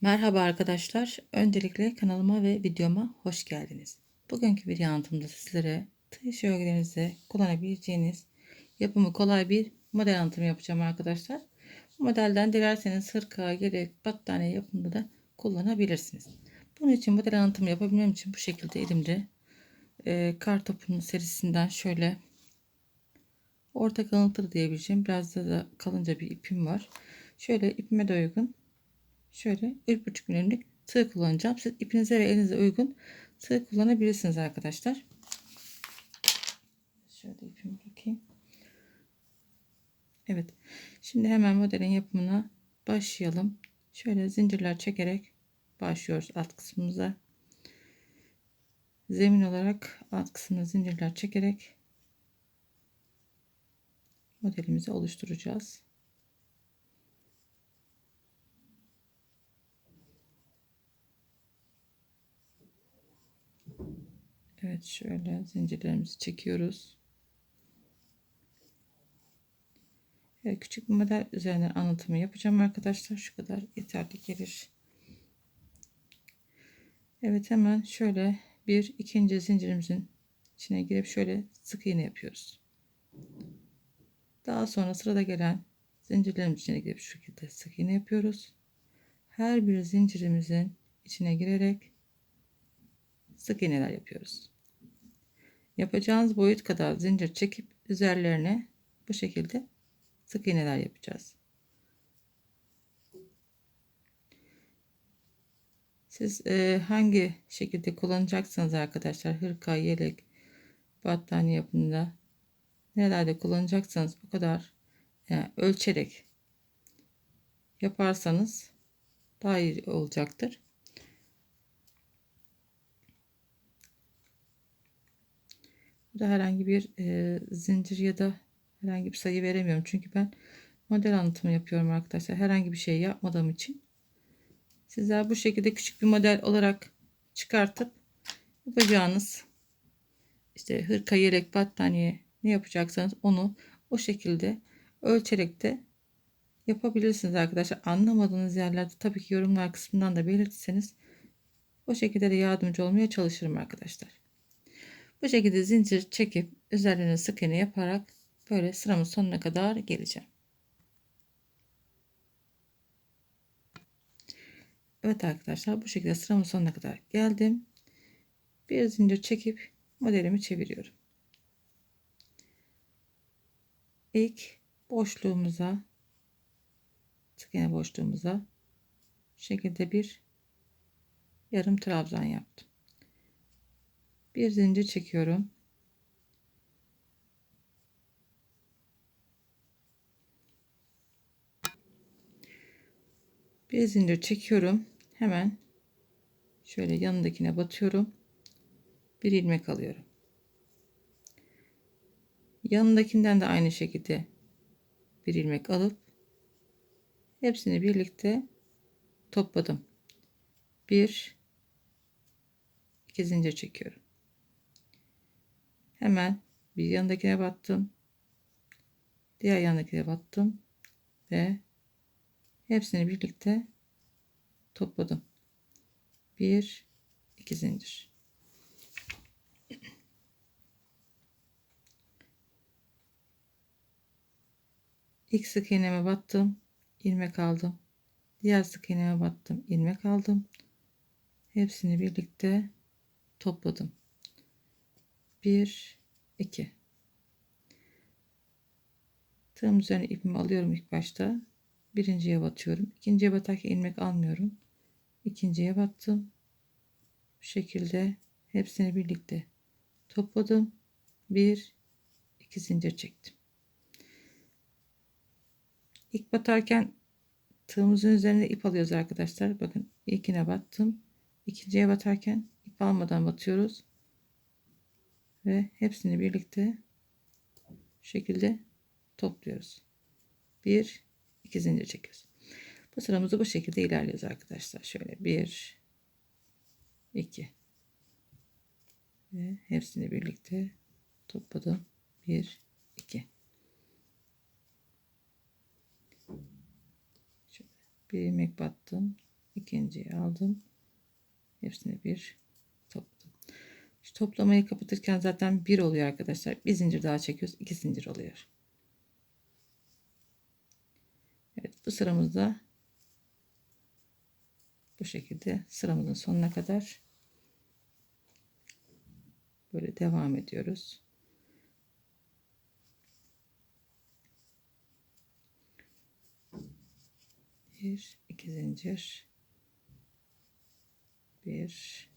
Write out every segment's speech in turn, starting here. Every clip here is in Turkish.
Merhaba arkadaşlar. Öncelikle kanalıma ve videoma hoş geldiniz. Bugünkü bir anlatımda sizlere tığ iş örgülerinizde kullanabileceğiniz yapımı kolay bir model anlatımı yapacağım arkadaşlar. Bu modelden dilerseniz hırka, yelek, battaniye yapımında da kullanabilirsiniz. Bunun için model anlatımı yapabilmem için bu şekilde elimde e, kartopun serisinden şöyle orta kalıntılı diyebileceğim biraz da, da kalınca bir ipim var. Şöyle ipime de uygun şöyle 1,5 milimlik tığ kullanacağım. Siz ipinize ve elinize uygun tığ kullanabilirsiniz arkadaşlar. Şöyle ipimi bırakayım. Evet. Şimdi hemen modelin yapımına başlayalım. Şöyle zincirler çekerek başlıyoruz alt kısmımıza. Zemin olarak alt kısmına zincirler çekerek modelimizi oluşturacağız. Evet şöyle zincirlerimizi çekiyoruz. Evet, küçük bir model üzerinden anlatımı yapacağım arkadaşlar. Şu kadar yeterli gelir. Evet hemen şöyle bir ikinci zincirimizin içine girip şöyle sık iğne yapıyoruz. Daha sonra sırada gelen zincirlerimizin içine girip şu şekilde sık iğne yapıyoruz. Her bir zincirimizin içine girerek sık iğneler yapıyoruz. Yapacağınız boyut kadar zincir çekip üzerlerine bu şekilde sık iğneler yapacağız. Siz e, hangi şekilde kullanacaksınız arkadaşlar? Hırka, yelek, battaniye yapımında nelerde kullanacaksanız o kadar yani ölçerek yaparsanız daha iyi olacaktır. Burada herhangi bir e, zincir ya da herhangi bir sayı veremiyorum. Çünkü ben model anlatımı yapıyorum arkadaşlar. Herhangi bir şey yapmadığım için. Sizler bu şekilde küçük bir model olarak çıkartıp yapacağınız işte hırka, yelek, battaniye ne yapacaksanız onu o şekilde ölçerek de yapabilirsiniz arkadaşlar. Anlamadığınız yerlerde tabii ki yorumlar kısmından da belirtirseniz o şekilde de yardımcı olmaya çalışırım arkadaşlar. Bu şekilde zincir çekip üzerine sık iğne yaparak böyle sıramın sonuna kadar geleceğim. Evet arkadaşlar bu şekilde sıramın sonuna kadar geldim. Bir zincir çekip modelimi çeviriyorum. İlk boşluğumuza sık iğne boşluğumuza şekilde bir yarım trabzan yaptım bir zincir çekiyorum. Bir zincir çekiyorum. Hemen şöyle yanındakine batıyorum. Bir ilmek alıyorum. Yanındakinden de aynı şekilde bir ilmek alıp hepsini birlikte topladım. Bir iki zincir çekiyorum. Hemen bir yanındakine battım. Diğer yanındakine battım. Ve hepsini birlikte topladım. Bir, iki zincir. İlk sık iğneme battım. ilmek aldım. Diğer sık iğneme battım. ilmek aldım. Hepsini birlikte topladım. 1 2 tığım üzerine ipimi alıyorum ilk başta. Birinciye batıyorum. İkinciye batarken ilmek almıyorum. İkinciye battım. Bu şekilde hepsini birlikte topladım. Bir iki zincir çektim. İlk batarken tığımızın üzerine ip alıyoruz arkadaşlar. Bakın ilkine battım. İkinciye batarken ip almadan batıyoruz ve hepsini birlikte şu şekilde topluyoruz. Bir, iki zincir çekiyoruz. Bu sıramızı bu şekilde ilerliyoruz arkadaşlar. Şöyle bir, iki ve hepsini birlikte topladım. Bir, iki. Şöyle bir ilmek battım. ikinciyi aldım. Hepsini bir toplamayı kapatırken zaten bir oluyor arkadaşlar. Bir zincir daha çekiyoruz. iki zincir oluyor. Evet bu sıramızda bu şekilde sıramızın sonuna kadar böyle devam ediyoruz. Bir, iki zincir. Bir,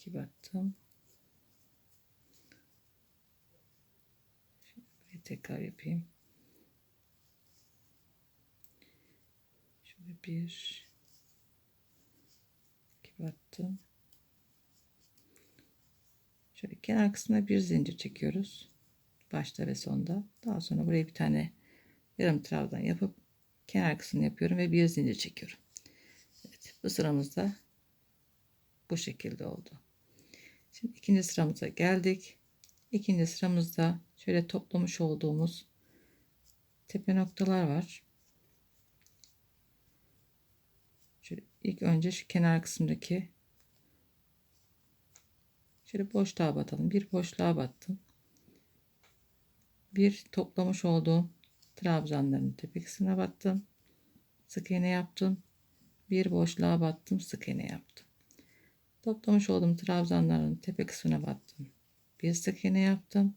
iki battım. Şimdi tekrar yapayım. Şöyle bir, iki battım. Şöyle kenar kısmına bir zincir çekiyoruz. Başta ve sonda. Daha sonra buraya bir tane yarım trabzan yapıp kenar kısmını yapıyorum ve bir zincir çekiyorum. Evet, bu sıramızda bu şekilde oldu. Şimdi ikinci sıramıza geldik. İkinci sıramızda şöyle toplamış olduğumuz tepe noktalar var. Şöyle ilk önce şu kenar kısmındaki şöyle boşluğa batalım. Bir boşluğa battım. Bir toplamış olduğum trabzanların tepe kısmına battım. Sık iğne yaptım. Bir boşluğa battım. Sık iğne yaptım. Toplamış olduğum trabzanların tepe kısmına battım. Bir sık iğne yaptım.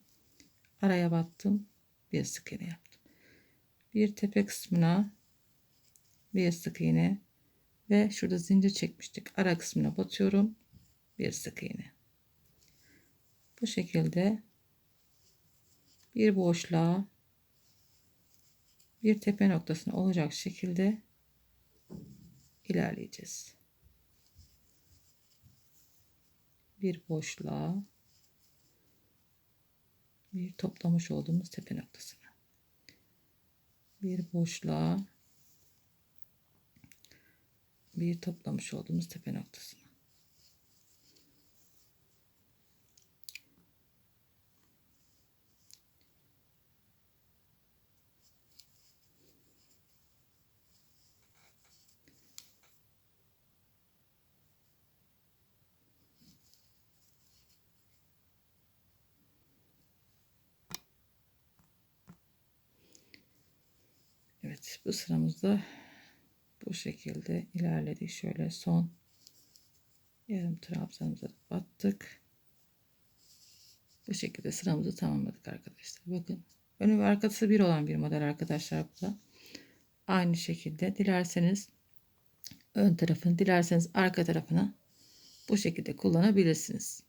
Araya battım. Bir sık iğne yaptım. Bir tepe kısmına bir sık iğne ve şurada zincir çekmiştik. Ara kısmına batıyorum. Bir sık iğne. Bu şekilde bir boşluğa bir tepe noktasına olacak şekilde ilerleyeceğiz. Bir boşluğa bir toplamış olduğumuz tepe noktasına. Bir boşluğa bir toplamış olduğumuz tepe noktasına Evet bu sıramızda bu şekilde ilerledik. Şöyle son yarım trabzanımıza battık. Bu şekilde sıramızı tamamladık arkadaşlar. Bakın önü ve arkası bir olan bir model arkadaşlar bu da. Aynı şekilde dilerseniz ön tarafını dilerseniz arka tarafını bu şekilde kullanabilirsiniz.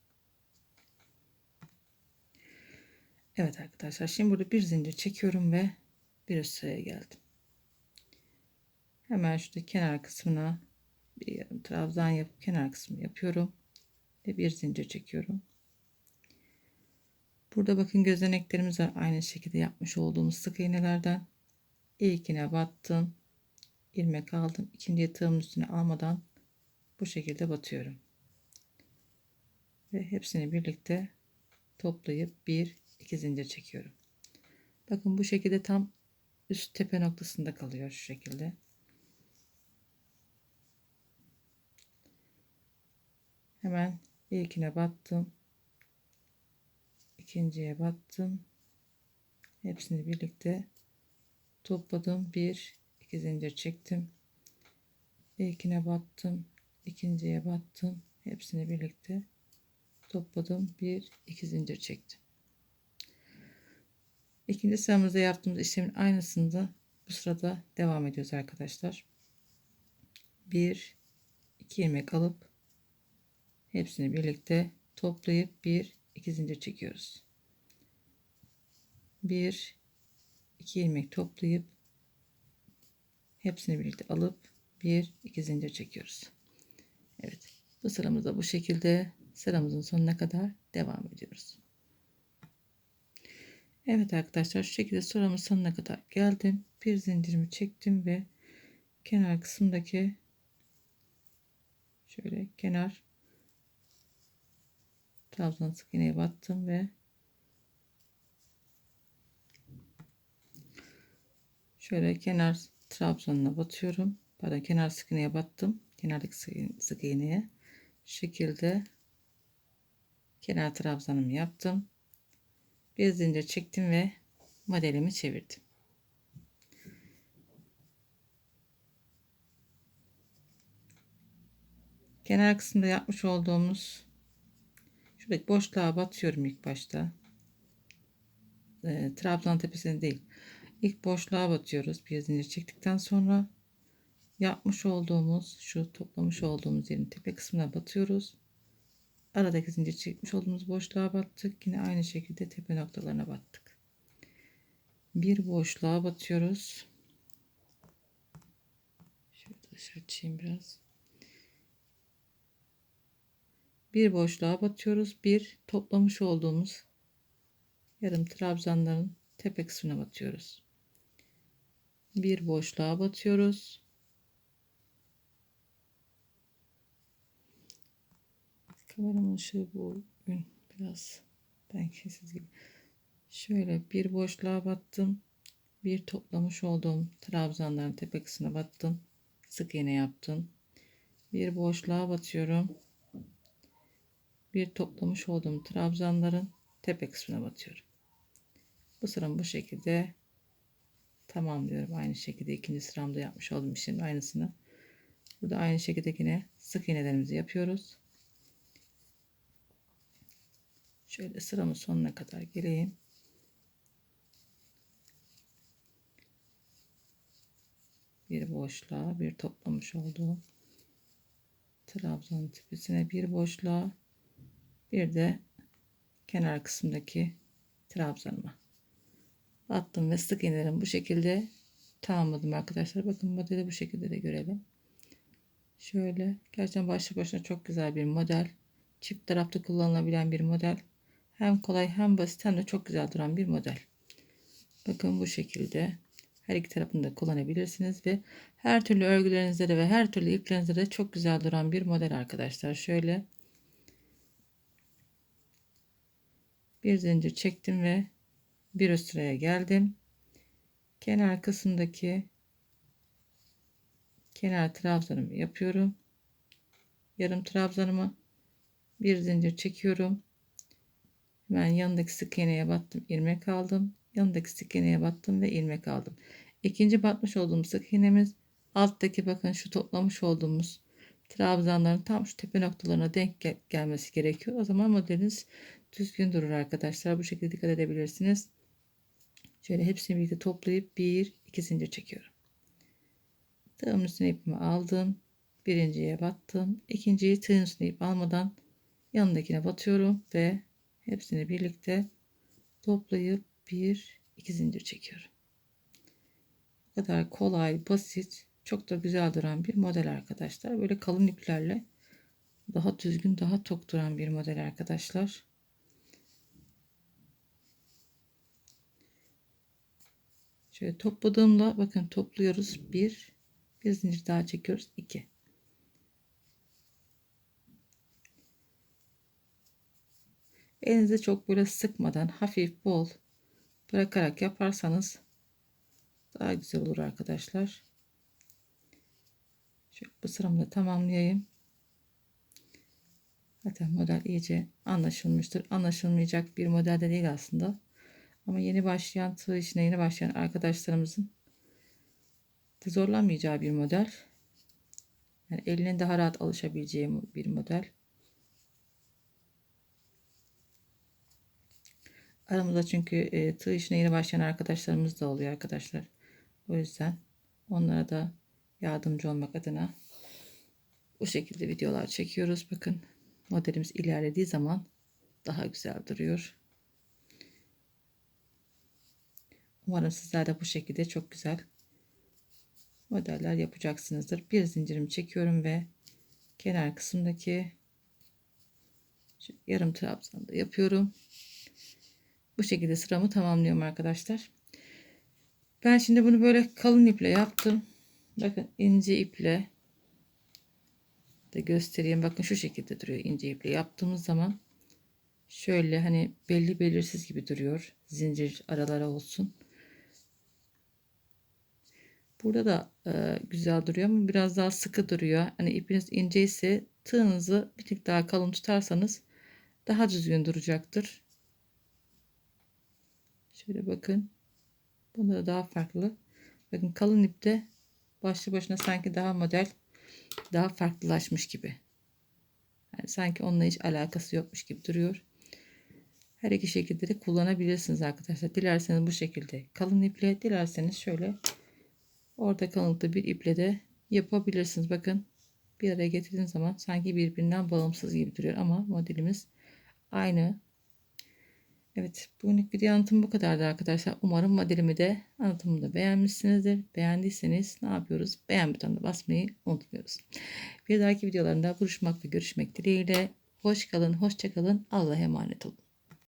Evet arkadaşlar şimdi burada bir zincir çekiyorum ve bir üst sıraya geldim. Hemen şurada kenar kısmına bir yarım trabzan yapıp kenar kısmını yapıyorum. Ve bir zincir çekiyorum. Burada bakın gözeneklerimiz var. Aynı şekilde yapmış olduğumuz sık iğnelerden. İlkine battım. ilmek aldım. İkinci yatağımın üstüne almadan bu şekilde batıyorum. Ve hepsini birlikte toplayıp bir iki zincir çekiyorum. Bakın bu şekilde tam üst tepe noktasında kalıyor şu şekilde. Hemen ilkine battım. ikinciye battım. Hepsini birlikte topladım. Bir, iki zincir çektim. İlkine battım. ikinciye battım. Hepsini birlikte topladım. Bir, iki zincir çektim. İkinci sıramızda yaptığımız işlemin aynısında bu sırada devam ediyoruz arkadaşlar. Bir, iki ilmek alıp hepsini birlikte toplayıp bir iki zincir çekiyoruz. Bir iki ilmek toplayıp hepsini birlikte alıp bir iki zincir çekiyoruz. Evet bu sıramızda bu şekilde sıramızın sonuna kadar devam ediyoruz. Evet arkadaşlar şu şekilde sıramın sonuna kadar geldim. Bir zincirimi çektim ve kenar kısımdaki şöyle kenar trabzan sık iğneye battım ve şöyle kenar trabzanına batıyorum. pardon kenar sık iğneye battım. Kenardaki sık, iğneye. Şu şekilde kenar trabzanımı yaptım. Bir zincir çektim ve modelimi çevirdim. Kenar kısmında yapmış olduğumuz şuradaki boşluğa batıyorum ilk başta. E, trabzan tepesine değil. İlk boşluğa batıyoruz. Bir zincir çektikten sonra yapmış olduğumuz şu toplamış olduğumuz yerin tepe kısmına batıyoruz. Aradaki zincir çekmiş olduğumuz boşluğa battık. Yine aynı şekilde tepe noktalarına battık. Bir boşluğa batıyoruz. Dışarı açayım biraz. Bir boşluğa batıyoruz. Bir toplamış olduğumuz yarım trabzanların tepe kısmına batıyoruz. Bir boşluğa batıyoruz. Kameramın ışığı bugün biraz dengesiz gibi. Şöyle bir boşluğa battım. Bir toplamış olduğum trabzanların tepe kısmına battım. Sık iğne yaptım. Bir boşluğa batıyorum. Bir toplamış olduğum trabzanların tepe kısmına batıyorum. Bu sıramı bu şekilde tamamlıyorum. Aynı şekilde ikinci sıramda yapmış olduğum işlemin aynısını. Burada aynı şekilde yine sık iğnelerimizi yapıyoruz. Şöyle sıramın sonuna kadar geleyim. Bir boşluğa bir toplamış olduğum trabzan tepesine bir boşluğa bir de kenar kısımdaki trabzanıma attım ve sık iğnelerimi bu şekilde tamamladım arkadaşlar. Bakın modeli bu şekilde de görelim. Şöyle gerçekten başlı başına çok güzel bir model. Çift tarafta kullanılabilen bir model. Hem kolay hem basit hem de çok güzel duran bir model. Bakın bu şekilde her iki tarafını da kullanabilirsiniz ve her türlü örgülerinizde de ve her türlü iplerinizde de çok güzel duran bir model arkadaşlar. Şöyle bir zincir çektim ve bir üst sıraya geldim. Kenar kısımdaki kenar trabzanımı yapıyorum. Yarım trabzanımı bir zincir çekiyorum. Hemen yanındaki sık iğneye battım, ilmek aldım. Yanındaki sık iğneye battım ve ilmek aldım. İkinci batmış olduğum sık iğnemiz alttaki bakın şu toplamış olduğumuz trabzanların tam şu tepe noktalarına denk gel gelmesi gerekiyor. O zaman modeliniz düzgün durur arkadaşlar. Bu şekilde dikkat edebilirsiniz. Şöyle hepsini birlikte toplayıp bir iki zincir çekiyorum. Tığımın üstüne ipimi aldım. Birinciye battım. İkinciyi tığın üstüne ip almadan yanındakine batıyorum ve hepsini birlikte toplayıp bir iki zincir çekiyorum. Bu kadar kolay, basit, çok da güzel duran bir model arkadaşlar. Böyle kalın iplerle daha düzgün, daha tok duran bir model arkadaşlar. Şöyle topladığımda bakın topluyoruz. Bir, bir zincir daha çekiyoruz. iki. Elinizi çok böyle sıkmadan hafif bol bırakarak yaparsanız daha güzel olur arkadaşlar. Şöyle bu sıramı da tamamlayayım. Zaten model iyice anlaşılmıştır. Anlaşılmayacak bir model de değil aslında. Ama yeni başlayan tığ işine yeni başlayan arkadaşlarımızın de zorlanmayacağı bir model. Yani elinin daha rahat alışabileceği bir model. Aramızda çünkü e, tığ işine yeni başlayan arkadaşlarımız da oluyor arkadaşlar. O yüzden onlara da yardımcı olmak adına bu şekilde videolar çekiyoruz. Bakın modelimiz ilerlediği zaman daha güzel duruyor. Umarım sizler de bu şekilde çok güzel modeller yapacaksınızdır. Bir zincirimi çekiyorum ve kenar kısımdaki yarım trabzanı da yapıyorum. Bu şekilde sıramı tamamlıyorum arkadaşlar. Ben şimdi bunu böyle kalın iple yaptım. Bakın ince iple de göstereyim. Bakın şu şekilde duruyor ince iple yaptığımız zaman şöyle hani belli belirsiz gibi duruyor. Zincir aralara olsun. Burada da e, güzel duruyor ama biraz daha sıkı duruyor. Hani ipiniz ince ise tığınızı bir tık daha kalın tutarsanız daha düzgün duracaktır. Şöyle bakın. Bunda da daha farklı. Bakın kalın ipte başlı başına sanki daha model daha farklılaşmış gibi. Yani sanki onunla hiç alakası yokmuş gibi duruyor. Her iki şekilde de kullanabilirsiniz arkadaşlar. Dilerseniz bu şekilde kalın iple, dilerseniz şöyle orta kalınlıkta bir iple de yapabilirsiniz. Bakın bir araya getirdiğiniz zaman sanki birbirinden bağımsız gibi duruyor ama modelimiz aynı. Evet bugünlük video anlatım bu kadardı arkadaşlar. Umarım modelimi de anlatımımı da beğenmişsinizdir. Beğendiyseniz ne yapıyoruz? Beğen butonuna basmayı unutmuyoruz. Bir dahaki videolarında buluşmak ve görüşmek dileğiyle. Hoş kalın, hoşça kalın. Allah'a emanet olun.